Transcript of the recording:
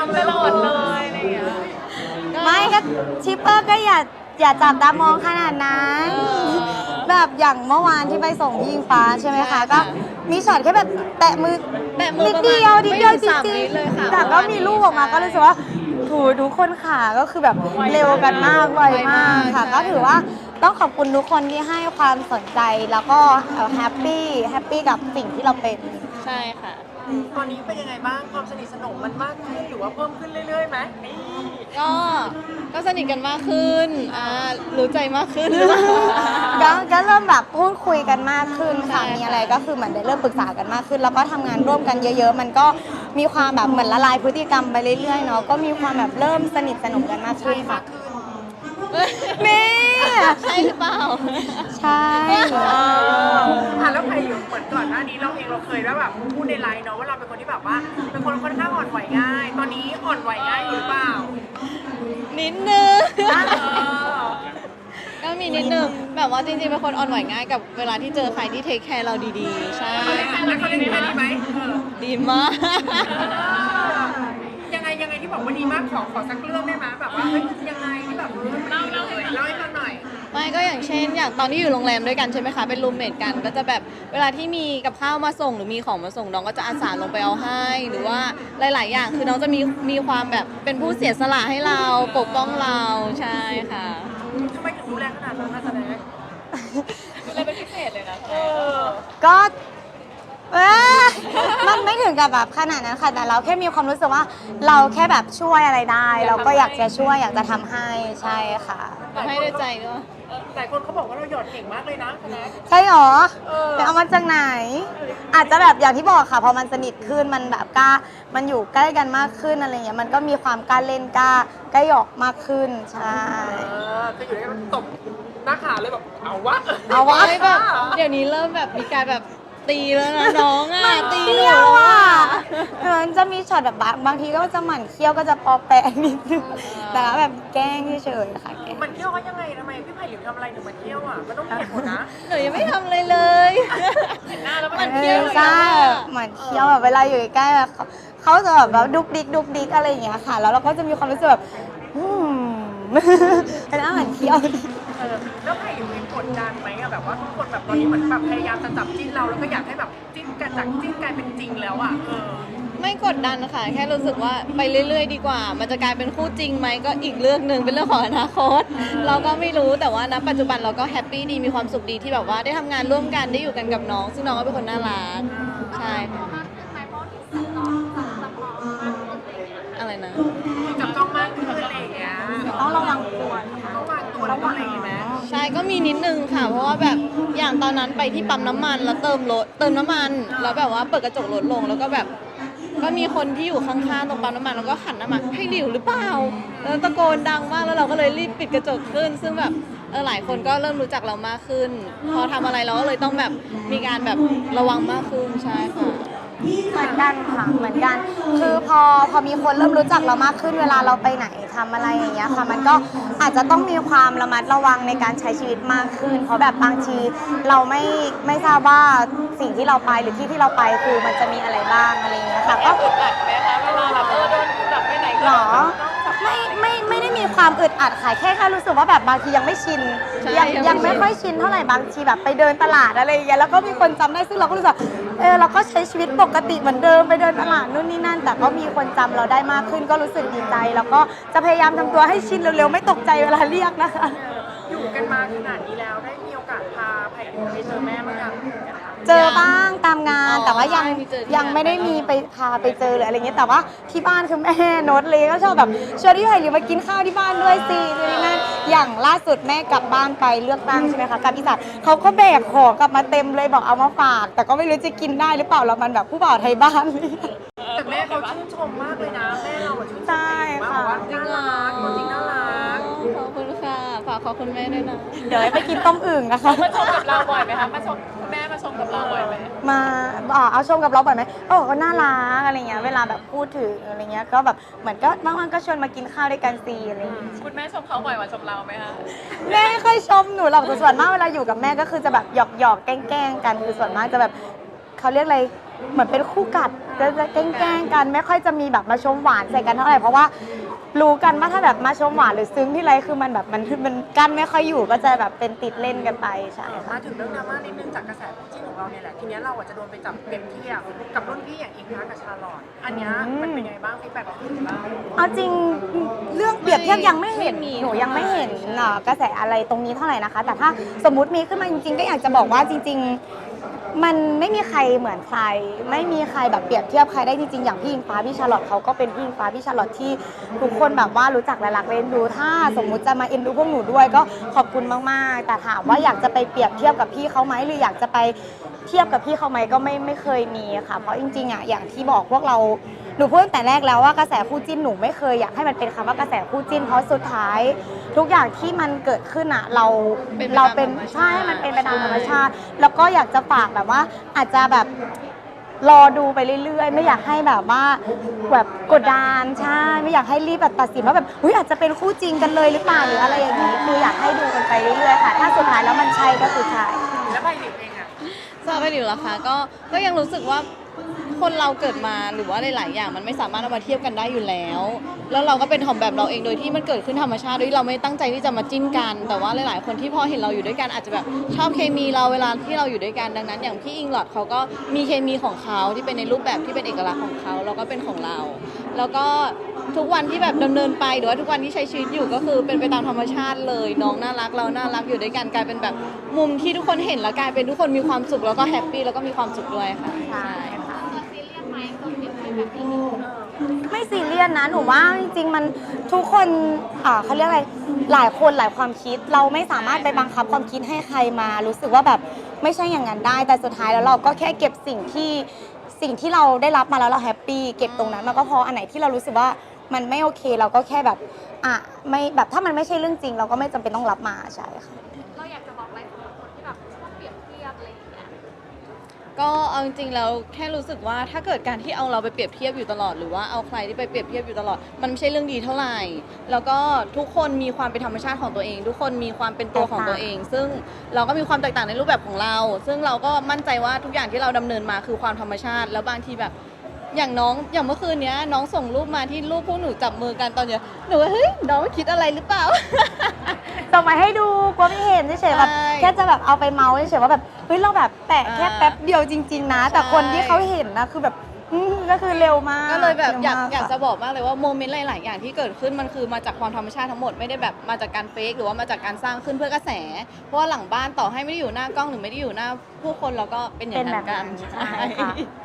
ทำตลอดเลยอะไรอย่างเงี้ยไม่ก็ชิปเปอร์ก็อย่าอย่าจับตามองขนาดนั้นแบบอย่างเมื่อวานที่ไปส่งพี่ยิงฟ้าใช่ไหมคะก็มีช็อตแค่แบบแตะมือแตะมือนิดเดียวประมาณนิดเดียวไม่จถึงสามริวิงเลยค่ะๆแต่ก็มีรูปออกมาก็รู้สึกว่าถูทุกคนขาก็คือแบบเร็วกันมากไวมากค่ะ ก็ถือว่าต้องขอบคุณทุกคนที่ให้ความสนใจแล้วก็แฮปปี้แฮปปี้กับสิ่งที่เราเป็นใช่ค่ะ ตอนนี้เป็นยังไงบ้างความสนิทสนมมันมากขึ้นหรือว่าเพิ่มขึ้นเรื่อยๆไหมนี่ก็ก็สนิทกันมากขึ้นอ่ารู้ใจมากขึ้น ก็ก็เริ่มแบบพูดคุยกันมากขึ้นค่ะ ใช่ค่ะ มีอะไรก็คือเหมือนได้เริ่มปรึกษากันมากขึ้น แล้วก็ทำงานร่วมกันเยอะ ๆ มันก็มีความแบบเหมือนละลายพฤติกรรมไปเรื่อยๆเนาะ ก็มีความแบบเริ่มสนิทสนมกันมากขึ้นค่ะแม่ ใช่หรือเปล่า ใช่ อะแล้วใครอยู่เหมือนก่อนหน้านี้เราเองเราเคยแล้วแบบพูดในไลน์เนาะว่าเราเป็นคนที่แบบว่า เป็นคนค่อนข้างอ่อนไหวง่าย ตอนนี้อ่อนไหวง่ายอยู่หรือเปล่านิดนึงเออก็มีนิดนึง แบบว่าจริงๆ เป็นคนอ่อนไหวง่ายกับเวลาที่เจอใครที่เทคแคร์เราดีๆ ใช่ แล้วเขาเล่นแค่นี้ไหมเออดีมาก ยังไงยังไงที่บอกว่าดีมากขอขอสักเรื่องได้ไหมแบบว่าเฮ้ยยังไงที่แบบเล่าเล่าเลยเล่าให้ฟังหน่อย ไม่ก็อย่างเช่น อย่างตอนที่อยู่โรงแรมด้วยกันใช่ไหมคะเป็นรูมเมทกันก็จะแบบเวลาที่มีกับข้าวมาส่งหรือมีของมาส่งน้องก็จะอาสาลงไปเอาให้ หรือว่าหลาย ๆ อย่างคือน้องจะมีมีความแบบเป็นผู้เสียสละให้เราปกป้องเราใช่ค่ะทำไมถึงดูแลขนาดนั้นนะแสดงดูแลเป็นพิเศษเลยนะเออก็เอ้ยมันไม่ถึงกับแบบขนาดนั้นค่ะแต่เราแค่มีความรู้สึกว่าเราแค่แบบช่วยอะไรได้ เราก็อยากจะช่วยอยากจะทำให้ใช่ค่ะ ทำให้ด้วยใจด้วย หลายคนเขาบอกว่าเราหยอดเก่งมากเลยนะแสดงใช่หรอเออไปเอามาจากไหน อาจจะแบบอย่างที่บอกค่ะพอมันสนิทขึ้นมันแบบกล้า มันอยู่ใกล้กันมากขึ้นอะไรเงี้ยมันก็มีความกล้าเล่นกล้ากล้าหยอกมากขึ้นใช่เออคืออยู่ด้วยกันตบหน้าขาเลยแบบเอาวะ เอาวะไม่แบบเดี๋ยวนี้เริ่มแบบมีการแบบ ตีแล้วนะน้องอะตีหนูเที่ยวอะมันจะมีช็อตแบบบางบางทีก็จะหมั่นเคี้ยวก็จะปอแปะนิดนึงแต่ว่าแบบแกล้งเฉยๆค่ะแกล้งมันเที่ยวเขายังไงทำไมพี่ไผ่หลิวทำอะไรถึงมันเที่ยวอะมันต้องมีเหตุผลนะหนูยังไม่ทำเลยเลยเห็นหน้าแล้วมัมันนเอเที่ยวอใช่หมั่นเคี้ยวแบบเวลาอยู่ใกล้ๆแบบเขาเขาจะแบบว่าดุกดิกดุกดิกอะไรอย่างเงี้ยค่ะ แล้วเราก็จะมีความรู้สึกแบบอืมเป็นอาหารเคี้ยวเออแล้วไผ่หลิวเองกดดันไหมอะแบบว่าทุกคนแบบตอนนี้เหมือนแบบพยายามจะจับจิ้นเราแล้วก็อยากให้แบบจิ้นกันจากจิ้นกลายเป็นจริงแล้วอะเออไม่กดดันค่ะ แค่รู้สึกว่าไปเรื่อย ๆ ดีกว่า มันจะกลายเป็นคู่จริงไหมก็อีกเรื่องหนึ่งเป็นเรื่องของอนาคต เราก็ไม่รู้แต่ว่าณปัจจุบันเราก็แฮปปี้ดีมีความสุขดีที่แบบว่าได้ทำงานร่วมกันได้อยู่กันกับน้อง ซึ่งน้องก็เป็นคนน่ารักใช่ค่ะอะไรนะ จับจ้องมากขึ้นอะไรอย่างเงี้ยต้องระวังตัวต้องว้วก็อะไรอย่างเงี้ยไหมใช่ก็มีนิดนึงค่ะ เพราะว่าแบบอย่างตอนนั้นไปที่ปั๊มน้ำมันแล้วเติมรถเติมน้ำมัน แล้วแบบว่าเปิดกระจกรถลงแล้วก็แบบ ก็มีคนที่อยู่ข้างๆตรงปั๊มน้ำมันแล้วก็หันน้ามาให้หลิวหรือเปล่าแล้วตะโกนดังมากแล้วเราก็เลยรีบปิดกระจกขึ้น ซึ่งแบบเออหลายคนก็เริ่มรู้จักเรามากขึ้น พอทำอะไรเราก็เลยต้องแบบมีการแบบระวังมากขึ้นใช่ค่ะ เหมือนกันค่ะเหมือนกัน คือพอพอมีคนเริ่มรู้จักเรามากขึ้นเวลาเราไปไหนทำอะไรอย่างเงี้ยค่ะ มันก็อาจจะต้องมีความระมัดระวังในการใช้ชีวิตมากขึ้น เพราะแบบบางทีเราไม่ไม่ทราบว่าสิ่งที่เราไปหรือที่ที่เราไปคือมันจะมีอะไรบ้างอะไรอย่างเงี้ยค่ะก็อึดอัดไหมคะเวลาแบบเออโดนจับไปไหนก็หรอไม่ไม่ไม่ได้มี ความอึดอัดค่ะแค่แค่รู้สึกว่าแบบบางทียังไม่ชินใช่ยังยัยังงไม่ไม่ค่อยชินเท่าไหร่บางทีแบบไปเดินตลาดอะไรอย่างเงี้ยแล้วก็มีคนจำได้ซึ่งเราก็รู้สึกเออเราก็ใช้ชีวิตปกติเหมือนเดิมไปเดินตลาดนู่นนี่นั่น แต่ก็มีคนจำเราได้มากขึ้นก็รู้สึกดีใจ แล้วก็จะพยายามทำตัวให้ชินเร็วๆไม่ตกใจเวลาเรียกนะคะ อยู่กันมาขนาดนี้แล้วได้มีโอกาสพาไผ่หลิวไปเจอแม่บ้างยัง เจอบ้างตามงานอ๋อแต่ว่ายังใช่มีเจอที่ยังไม่ได้งานมีไปพาไปเจอหรืออะไรเงี้ยแต่ว่าที่บ้านคือแม่โน้ตเลยก็ชอบแบบชวนที่ไผ่หรือมากินข้าวที่บ้านด้วยสินู่นนี่นั่นอย่างล่าสุดแม่กลับบ้านไปเลือกตั้งใช่ไหมคะกับอีสานเขาก็แบกของกลับมาเต็มเลยบอกเอามาฝาก แต่ก็ไม่รู้จะกินได้หรือเปล่าแล้วมันแบบผู้บ่าวไทยบ้าน แต่แม่เขาชื่นชมมากเลยนะ แม่เราอะชื่นชมใช่มากค่ะว่าน่ารักตัวจริงน่ารักขอบคุณค่ะ ฝากขอบคุณแม่ด้วยนะ เดี๋ยวไปกินต้มอึ่งนะคะ มาชมกับเราบ่อยไหมคะมาชม เราบ่อยไหมมาอ๋อเอาชมกับเราบ่อยไหมก็บอกว่าน่ารักอะไรเงี้ยเวลาแบบพูดถึงอะไรเงี้ยก็แบบเหมือนก็บางวันก็ชวนมากินข้าวด้วยกันซีอะไรอย่างเงี้ยคุณแม่ชมเขาบ่อยกว่าชมเราไหมคะแม่ไม่ค่อยชมหนูหรอกแต่ส่วนมากเวลาอยู่กับแม่ก็คือจะแบบหยอกหยอกๆแกล้งๆกันคือส่วนมากจะแบบเขาเรียกอะไร เหมือนเป็นคู่กัดจะจะแกล้งๆกันไม่ค่อยจะมีแบบมาชมหวานใส่กันเท่าไหร่เพราะว่ารู้กันว่าถ้าแบบมาชมหวานหรือซึ้งที่ไรคือมันแบบมันมันกั้นไม่ค่อยอยู่ก็จะแบบเป็นติดเล่นกันไปใช่ค่ะ มาถึงเรื่องดราม่านิดนึงจากกระแสคู่จิ้นของเราเนี่ยแหละทีเนี้ยเราอาจจะโดนไปจับเปรียบเทียบกับรุ่นพี่อย่างอิงฟ้ากับชาลอตอันเนี้ยมันเป็นไงบ้างฟีดแบ็กของคุณบ้างเอาจริงเรื่องเปรียบเทียบยังไม่เห็นไม่มีหนูยังไม่เห็นเอ่อกระแสอะไรตรงนี้เท่าไหร่นะคะ แต่ถ้าสมมติมีขึ้นมาจริงๆ ก็อยากจะบอกว่าจริง ๆ มันไม่มีใครเหมือนใคร ไม่มีใครแบบเปรียบเทียบใครได้จริงๆอย่างพี่อิงฟ้าพี่ชาลอตเขาก็เป็นพี่อิงฟ้าพี่ชาลอตที่ทุกคนแบบว่ารู้จักและรักเล่นดู ถ้าสมมุติจะมาเอ็นดูพวกหนูด้วยก็ขอบคุณมากๆ แต่ถามว่าอยากจะไปเปรียบเทียบกับพี่เขาไหมหรืออยากจะไปเทียบกับพี่เขาไหมก็ไม่ไม่เคยมีค่ะ เพราะจริงๆอะอย่างที่บอกพวกเรา หนูพูดตั้งแต่แรกแล้วว่ากระแสคู่จิ้นหนูไม่เคยอยากให้มันเป็นคำว่ากระแสคู่จิ้นเพราะสุดท้าย ทุกอย่างที่มันเกิดขึ้นอะเราเป็นไปเราตามเป็นธรรมชาติ ใช่มันเป็นไปตามธรรมชาติ แล้วก็อยากจะฝากแบบว่าอาจจะแบบรอดูไปเรื่อยๆ ไม่อยากให้แบบว่าแบบกดดันใช่ไม่อยากให้รีบแบบตัดสินว่าแบบเฮ้ยอาจจะเป็นคู่จริงกันเลยหรือเปล่าหรืออะไรอย่างนี้คืออยากให้ดูกันไปเรื่อยๆค่ะ ถ้าสุดท้ายแล้วมันใช่ก็คือใช่ แล้วไบหลิวเองอะทราบไปอยู่แล้วค่ะก็ก็ยังรู้สึกว่า คนเราเกิดมาหรือว่าหลายๆอย่างมันไม่สามารถเอามาเทียบกันได้อยู่แล้ว แล้วเราก็เป็นทอมแบบเราเองโดยที่มันเกิดขึ้นธรรมชาติโดยที่เราไม่ตั้งใจที่จะมาจิ้นกัน แต่ว่าหลาย ๆ คนที่พอเห็นเราอยู่ด้วยกันอาจจะแบบชอบเคมีเราเวลาที่เราอยู่ด้วยกันดังนั้น อย่างพี่อิงหลอดเขาก็มีเคมีของเขาที่เป็นในรูปแบบที่เป็นเอกลักษณ์ของเขาแล้วก็เป็นของเรา แล้วก็ทุกวันที่แบบดำเนินไปหรือว่าทุกวันที่ใช้ชีวิตอยู่ก็คือเป็นไปตามธรรมชาติเลยน้องน่ารักเราน่ารักอยู่ด้วยกันกลายเป็นแบบมุมที่ทุกคนเห็นแล้วกลายเป็นทุกคนมีความสุขแล้วก็แฮปปี้แล้วก็มีความสุขด้วยค่ะใช่ค่ะ ซีเรียสไหม คนเปรียบเทียบแบบนี้ไม่ซีเรียสนะหนูว่าจริงๆมันทุกคนอ่าเขาเรียกอะไรหลายคนหลายความคิดเราไม่สามารถไปบังคับความคิดให้ใครมา รู้สึกว่าแบบไม่ใช่อย่างนั้นได้ แต่สุดท้ายแล้วเราก็แค่เก็บสิ่งที่สิ่งที่เราได้รับมาแล้วเราแฮปปี้เก็บตรงนั้นมาก็พออันไหนที่เรารู้สึกว่ามันไม่โอเคเราก็แค่แบบอะไม่แบบถ้ามันไม่ใช่เรื่องจริง เราก็ไม่จำเป็นต้องรับมาใช่ค่ะ ก็เอาจริงๆแล้วแค่รู้สึกว่าถ้าเกิดการที่เอาเราไปเปรียบเทียบอยู่ตลอดหรือว่าเอาใครที่ไปเปรียบเทียบอยู่ตลอด มันไม่ใช่เรื่องดีเท่าไหร่ แล้วก็ทุกคนมีความเป็นธรรมชาติของตัวเอง ทุกคนมีความเป็นตัวของตัวเอง ซึ่งเราก็มีความแตกต่างในรูปแบบของเรา ซึ่งเราก็มั่นใจว่าทุกอย่างที่เราดำเนินมาคือความธรรมชาติ แล้วบางทีแบบ อย่างน้องอย่างเมื่อคืนเนี้ยน้องส่งรูปมาที่รูปพวกหนูจับมือกันตอนเนี้ยหนูว่าเฮ้ยน้องคิดอะไรหรือเปล่า ส่งมาให้ดูกลัวไม่เห็นเฉยๆแบบใช่แค่จะแบบเอาไปเมาส์เฉยๆว่าแบบเฮ้ยเราแบบแตะแค่อ่าแป๊บเดียวจริง ๆ นะ แต่ใช่ คนที่เขาเห็นนะคือแบบอืมก็คือเร็วมากก็เลยแบบอยากร็วมอยากค่จะบอกมากเลยว่าโมเมนต์หลาย ๆ อย่างที่เกิดขึ้นมันคือมาจากความธรรมชาติทั้งหมดไม่ได้แบบมาจากการเฟกหรือว่ามาจากการสร้างขึ้นเพื่อกระแส เพราะว่าหลังบ้านต่อให้ไม่ได้อยู่หน้ากล้องหรือไม่ได้อยู่หน้าผู้คนเราก็เป็นอย่างนั้นกันเป็นแบบนั้นใช่ค่ะ ใช่